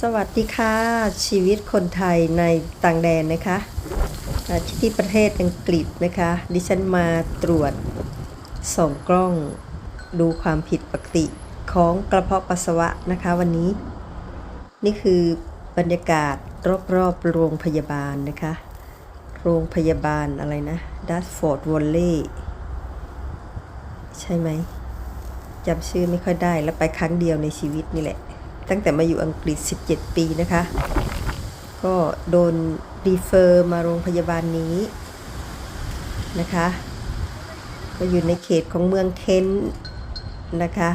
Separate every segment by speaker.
Speaker 1: สวัสดีค่ะ ชีวิตคนไทยในต่างแดนนะคะอ่ที่ประเทศอังกฤษนะคะ ดิฉันมาตรวจส่องกล้องดูความผิดปกติของกระเพาะปัสสาวะนะคะวันนี้ นี่คือบรรยากาศรอบๆโรงพยาบาลนะคะ โรงพยาบาลอะไรนะดัสฟอร์ดวอลเล่ใช่ไหมจำชื่อไม่ค่อยได้แล้วไปครั้งเดียวในชีวิตนี่แหละ ตั้งแต่มาอยู่อังกฤษ 17 ปีนะคะ ก็โดนรีเฟอร์มาโรงพยาบาลนี้นะคะ ก็อยู่ในเขตของเมืองเคนนะคะ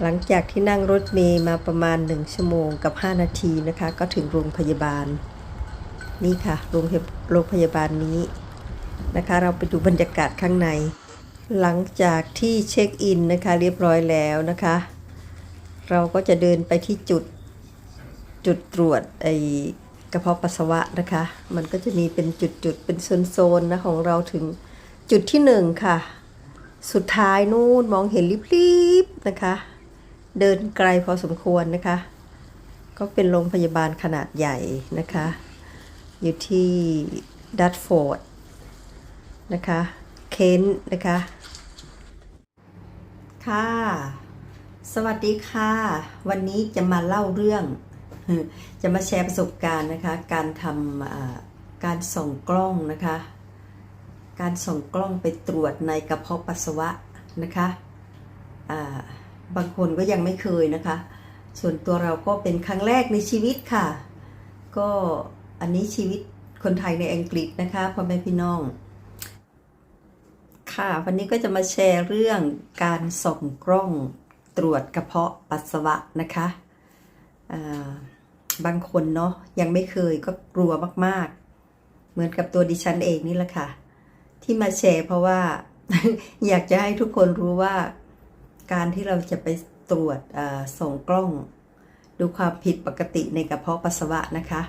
Speaker 1: หลังจากที่นั่งรถเมย์มาประมาณ 1 ชั่วโมงกับ 5 นาทีนะคะ ก็ถึงโรงพยาบาล นี่ค่ะโรงพยาโรงพยาบาลนี้นะคะ เราไปดูบรรยากาศข้างใน หลังจากที่เช็คอินนะคะเรียบร้อยแล้วนะคะ เราก็จะเดินไปที่จุดจุดตรวจไอกระเพาะปัสสาวะนะคะ มันก็จะมีเป็นจุดๆ เป็นโซนๆนะของเราถึงจุดที่หนึ่งค่ะ สุดท้ายนู่นมองเห็นริบๆนะคะ เดินไกลพอสมควรนะคะ ก็เป็นโรงพยาบาลขนาดใหญ่นะคะ อยู่ที่ดัตฟอร์ดนะคะ เคนนะคะ ค่ะ สวัสดีค่ะ วันนี้จะมาเล่าเรื่อง จะมาแชร์ประสบการณ์นะคะ การทำการส่องกล้องนะคะ การส่องกล้องไปตรวจในกระเพาะปัสสาวะนะคะบางคนก็ยังไม่เคยนะคะ ส่วนตัวเราก็เป็นครั้งแรกในชีวิตค่ะ ก็อันนี้ชีวิตคนไทยในอังกฤษนะคะพ่อแม่พี่น้อง ค่ะ วันนี้ก็จะมาแชร์เรื่องการส่องกล้อง ตรวจกระเพาะปัสสาวะนะคะบางคนเนาะยังไม่เคยก็กลัวมากๆ เหมือนกับตัวดิฉันเองนี่แหละค่ะ ที่มาแชร์เพราะว่า อยากจะให้ทุกคนรู้ว่า การที่เราจะไปตรวจส่งกล้อง ดูความผิดปกติในกระเพาะปัสสาวะนะคะ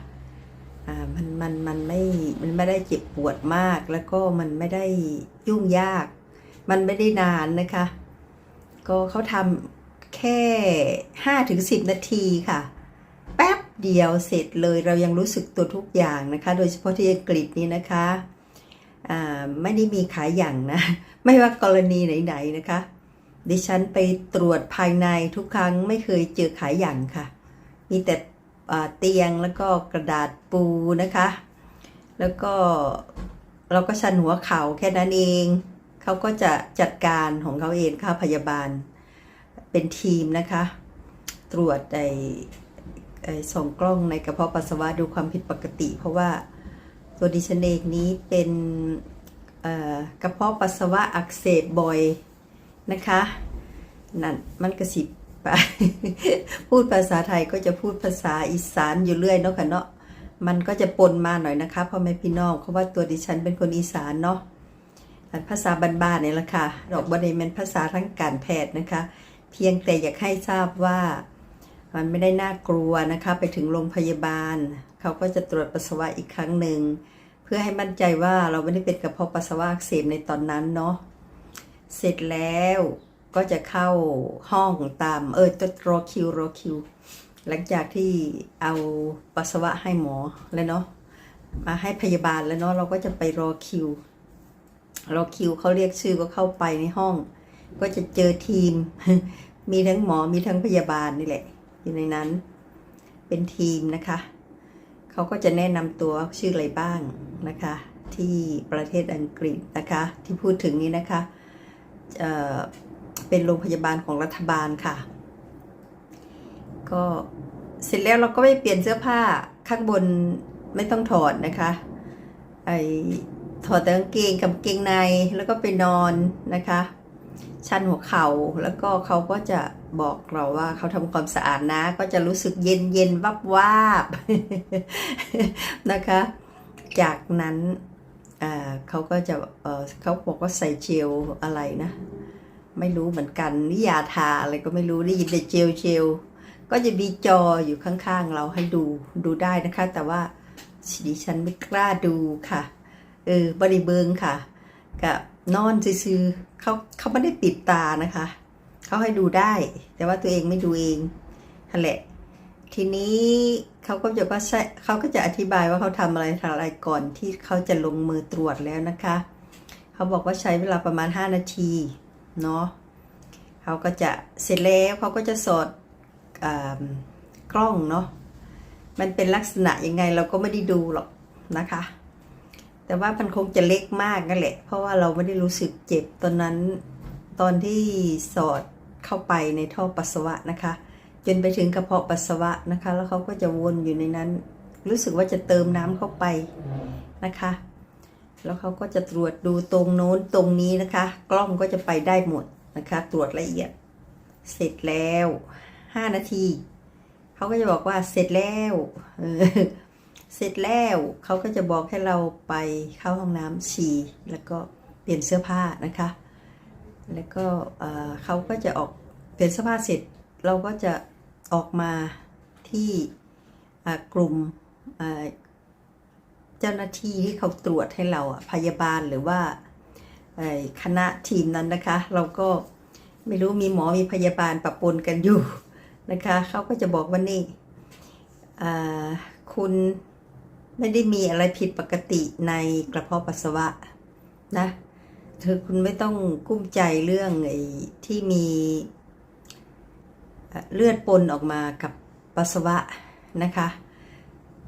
Speaker 1: มันมันมันไม่มันไม่ได้เจ็บปวดมากแล้วก็มันไม่ได้ยุ่งยาก มันไม่ได้นานนะคะ ก็เขาทำแค่ห้าถึงสิบนาทีค่ะ แป๊บเดียวเสร็จเลยเรายังรู้สึกตัวทุกอย่างนะคะ โดยเฉพาะที่อังกฤษนี้นะคะไม่ได้มีขายอย่างนะ ไม่ว่ากรณีไหนๆนะคะ ดิฉันไปตรวจภายในทุกครั้งไม่เคยเจอขายอย่างค่ะ มีแต่เตียงแล้วก็กระดาษปูนะคะ แล้วก็เราก็ชันหัวเข่าแค่นั้นเอง เขาก็จะจัดการของเขาเองค่ะพยาบาลเป็นทีมนะคะ ตรวจไอ้ส่องกล้องในกระเพาะปัสสาวะดูความผิดปกติ เพราะว่าตัวดิฉันเองนี้เป็นกระเพาะปัสสาวะอักเสบบ่อยนะคะนั่นมันกระสิบไปพูดภาษาไทยก็จะพูดภาษาอีสานอยู่เรื่อยเนาะค่ะเนาะมันก็จะปนมาหน่อยนะคะพ่อแม่พี่น้องเพราะว่าตัวดิฉันเป็นคนอีสานเนาะ ภาษาบ้านๆเนี่ยแหละค่ะดอกบันไดเป็นภาษาทางการแพทย์นะคะ เพียงแต่อยากให้ทราบว่ามันไม่ได้น่ากลัวนะคะ ไปถึงโรงพยาบาล เขาก็จะตรวจปัสสาวะอีกครั้งหนึ่ง เพื่อให้มั่นใจว่าเราไม่ได้เป็นกระเพาะปัสสาวะอักเสบในตอนนั้นเนาะเสร็จแล้วก็จะเข้าห้องตามเออจะรอคิวรอคิว หลังจากที่เอาปัสสาวะให้หมอแล้วเนาะมาให้พยาบาลแล้วเนาะเราก็จะไปรอคิว เรอคิวเขาเรียกชื่อก็เข้าไปในห้อง ก็จะเจอทีม มีทั้งหมอมีทั้งพยาบาลนี่แหละ อยู่ในนั้น เป็นทีมนะคะ เขาก็จะแนะนำตัวชื่ออะไรบ้างนะคะ ที่ประเทศอังกฤษนะคะ ที่พูดถึงนี้นะคะเเป็นโรงพยาบาลของรัฐบาลค่ะ ก็เสร็จแล้วเราก็ไปเปลี่ยนเสื้อผ้าข้างบนไม่ต้องถอดนะคะไอ ถอดแต่กางเกงกับกางเกงในแล้วก็ไปนอนนะคะ ชันหัวเข่าแล้วก็เขาก็จะบอกเราว่าเขาทำความสะอาดนะ ก็จะรู้สึกเย็นเย็นวับวาบนะคะ จากนั้นเขาก็จะเเขาบอกว่าใส่เจลอะไรนะ ไม่รู้เหมือนกันนิยาทาอะไรก็ไม่รู้ได้ยินแต่เจลเจลก็จะมีจออยู่ข้างๆ เราให้ดูดูได้นะคะ แต่ว่าดิฉันไม่กล้าดูค่ะ ออบริเบิงค่ะกับนอนซื่อๆเขาเขาไม่ได้ปิดตานะคะ เขาให้ดูได้ แต่ว่าตัวเองไม่ดูเองนั่นแหละ ทีนี้เขาก็จะว่าใช่เขาก็จะอธิบายว่าเขาทำอะไรทำอะไรก่อนที่เขาจะลงมือตรวจแล้วนะคะ เขาบอกว่าใช้เวลาประมาณ 5 นาทีเนาะเขาก็จะเสร็จแล้วเขาก็จะสอดอกล้องเนาะมันเป็นลักษณะยังไงเราก็ไม่ได้ดูหรอกนะคะ แต่ว่ามันคงจะเล็กมากนั่นแหละ เพราะว่าเราไม่ได้รู้สึกเจ็บตอนนั้นตอนที่สอดเข้าไปในท่อปัสสาวะนะคะ จนไปถึงกระเพาะปัสสาวะนะคะ แล้วเขาก็จะวนอยู่ในนั้น รู้สึกว่าจะเติมน้ำเข้าไปนะคะ แล้วเขาก็จะตรวจดูตรงโน้นตรงนี้นะคะ กล้องก็จะไปได้หมดนะคะ ตรวจละเอียด เสร็จแล้ว5นาที เขาก็จะบอกว่าเสร็จแล้ว เสร็จแล้วเขาก็จะบอกให้เราไปเข้าห้องน้ำฉี่แล้วก็เปลี่ยนเสื้อผ้านะคะ แล้วก็เขาก็จะออกเปลี่ยนเสื้อผ้าเสร็จเราก็จะออกมาที่กลุ่มเจ้าหน้าที่ที่เขาตรวจให้เราพยาบาลหรือว่าคณะทีมนั้นนะคะ เราก็ไม่รู้มีหมอมีพยาบาลปะปนกันอยู่นะคะเขาก็จะบอกว่านี่ คุณไม่ได้มีอะไรผิดปกติในกระเพาะปัสสาวะนะเธอคุณไม่ต้องกุ้มใจเรื่องไอ้ที่มีเลือดปนออกมากับปัสสาวะนะคะ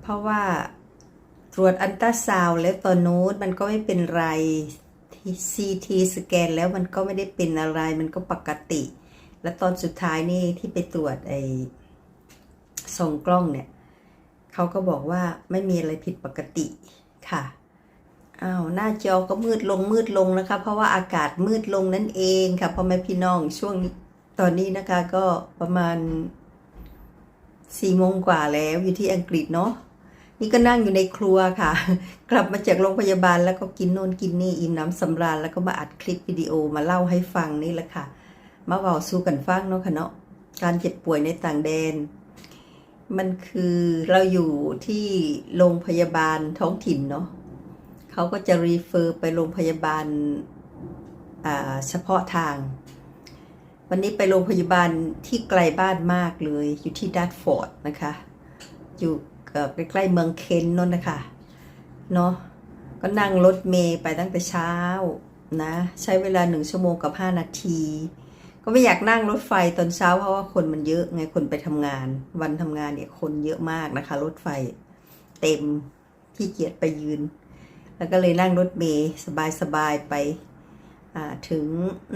Speaker 1: เพราะว่าตรวจอันตราซาวแล้วตอนโน้นมันก็ไม่เป็นไรซีทีสแกนแล้วมันก็ไม่ได้เป็นอะไรมันก็ปกติ แล้วตอนสุดท้ายนี่ที่ไปตรวจไอ้ส่งกล้องเนี่ย เขาก็บอกว่าไม่มีอะไรผิดปกติค่ะอ้าวหน้าจอก็มืดลงมืดลงนะคะ เพราะว่าอากาศมืดลงนั่นเองค่ะพ่อแม่พี่น้องช่วงตอนนี้นะคะก็ประมาณสี่โมงกว่าแล้วอยู่ที่อังกฤษเนาะนี่ก็นั่งอยู่ในครัวค่ะ กลับมาจากโรงพยาบาลแล้วก็กินโน่นกินนี่อิ่มน้ำสำราญแล้วก็มาอัดคลิปวิดีโอมาเล่าให้ฟังนี่แหละค่ะ มาเบาสู้กันฟังเนาะค่ะเนาะการเจ็บป่วยในต่างแดน มันคือเราอยู่ที่โรงพยาบาลท้องถิ่นเนาะเขาก็จะรีเฟอร์ไปโรงพยาบาลอ่าเฉพาะทาง วันนี้ไปโรงพยาบาลที่ไกลบ้านมากเลย อยู่ที่ดัตฟอร์ดนะคะ อยู่เอ่อใกล้ๆเมืองเคนนนนะคะเนาะก็นั่งรถเมย์ไปตั้งแต่เช้านะ ใช้เวลาหนึ่งชั่วโมงกับ 5 นาที ก็ไม่อยากนั่งรถไฟตอนเช้าเพราะว่าคนมันเยอะไงคนไปทำงาน วันทำงานเนี่ยคนเยอะมากนะคะ รถไฟเต็มที่เกียจไปยืน แล้วก็เลยนั่งรถเมย์สบายๆไปถึง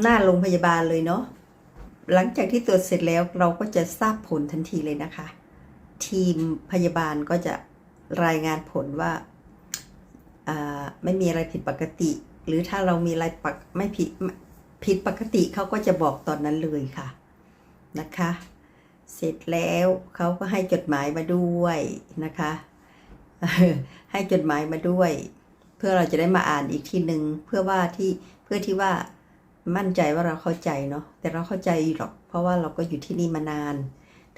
Speaker 1: หน้าโรงพยาบาลเลยเนาะหลังจากที่ตรวจเสร็จแล้วเราก็จะทราบผลทันทีเลยนะคะ ทีมพยาบาลก็จะรายงานผลว่าไม่มีอะไรผิดปกติ หรือถ้าเรามีอะไรปกไม่ผิด ผิดปกติเขาก็จะบอกตอนนั้นเลยค่ะนะคะ เสร็จแล้วเขาก็ให้จดหมายมาด้วยนะคะ ให้จดหมายมาด้วย เพื่อเราจะได้มาอ่านอีกทีหนึ่งเพื่อว่าที่เพื่อที่ว่ามั่นใจว่าเราเข้าใจเนาะแต่เราเข้าใจหรอก เพราะว่าเราก็อยู่ที่นี่มานาน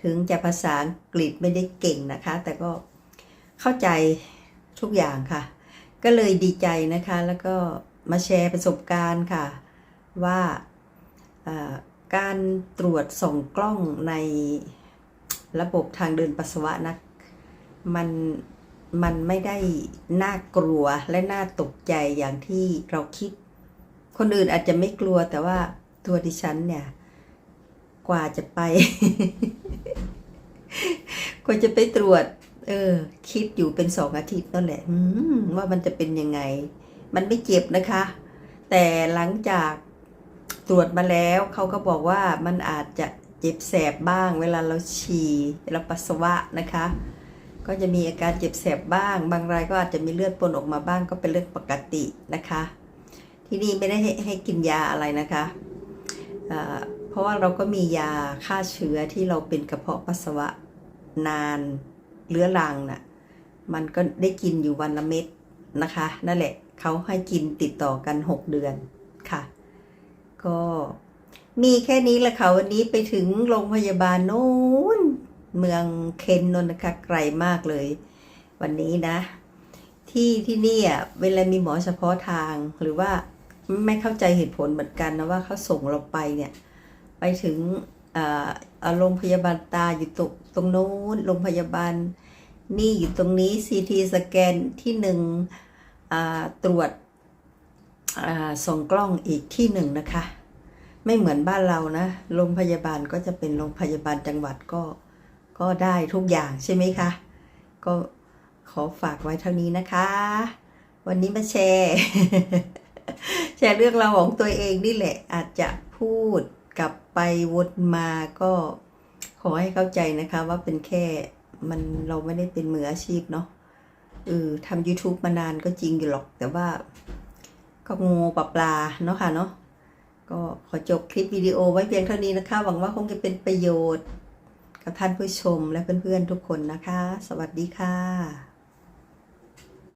Speaker 1: ถึงจะภาษาอังกฤษไม่ได้เก่งนะคะ แต่ก็เข้าใจทุกอย่างค่ะ ก็เลยดีใจนะคะ แล้วก็มาแชร์ประสบการณ์ค่ะ ว่าการตรวจส่องกล้องในระบบทางเดินปัสสาวะนะมันมันไม่ได้น่ากลัวและน่าตกใจอย่างที่เราคิด คนอื่นอาจจะไม่กลัวแต่ว่าตัวดิฉันเนี่ย กว่าจะไป กว่าจะไปตรวจ เออ คิดอยู่เป็นสองอาทิตย์นั่นแหละว่ามันจะเป็นยังไง มันไม่เจ็บนะคะ แต่หลังจาก ตรวจมาแล้วเขาก็บอกว่ามันอาจจะเจ็บแสบบ้าง เวลาเราฉี่เราปัสสาวะนะคะ ก็จะมีอาการเจ็บแสบบ้าง บางรายก็อาจจะมีเลือดปนออกมาบ้างก็เป็นเรื่องปกตินะคะ ที่นี่ไม่ได้ให้ให้กินยาอะไรนะคะเพราะว่าเราก็มียาฆ่าเชื้อที่เราเป็นกระเพาะปัสสาวะนานเรื้อรังน่ะมันก็ได้กินอยู่วันละเม็ดนะคะ นั่นแหละเขาให้กินติดต่อกัน 6 เดือนค่ะ ก็มีแค่นี้แหละค่ะวันนี้ไปถึงโรงพยาบาลโน้นเมืองเคนนนนะคะไกลมากเลย วันนี้นะ ที่ที่นี่อะเวลามีหมอเฉพาะทางหรือว่าไม่เข้าใจเหตุผลเหมือนกันนะว่าเขาส่งเราไปเนี่ย ไปถึงอ่าอ่าโรงพยาบาลตาอยู่ตรงตรงโน้นโรงพยาบาลนี่อยู่ตรงนี้ซีทีสแกนที่หนึ่งตรวจ ส่งกล้องอีกที่หนึ่งนะคะ ไม่เหมือนบ้านเรานะโรงพยาบาลก็จะเป็นโรงพยาบาลจังหวัดก็ก็ได้ทุกอย่างใช่ไหมคะ ก็ขอฝากไว้เท่านี้นะคะ วันนี้มาแชร์แชร์เรื่องราวของตัวเองนี่แหละ อาจจะพูดกลับไปวนมาก็ขอให้เข้าใจนะคะว่าเป็นแค่มันเราไม่ได้เป็นมืออาชีพเนาะเออทำ YouTube มานานก็จริงอยู่หรอกแต่ว่า ก็งูปลาปลาเนาะค่ะเนาะก็ขอจบคลิปวิดีโอไว้เพียงเท่านี้นะคะ หวังว่าคงจะเป็นประโยชน์ กับท่านผู้ชมและเพื่อนๆทุกคนนะคะ สวัสดีค่ะ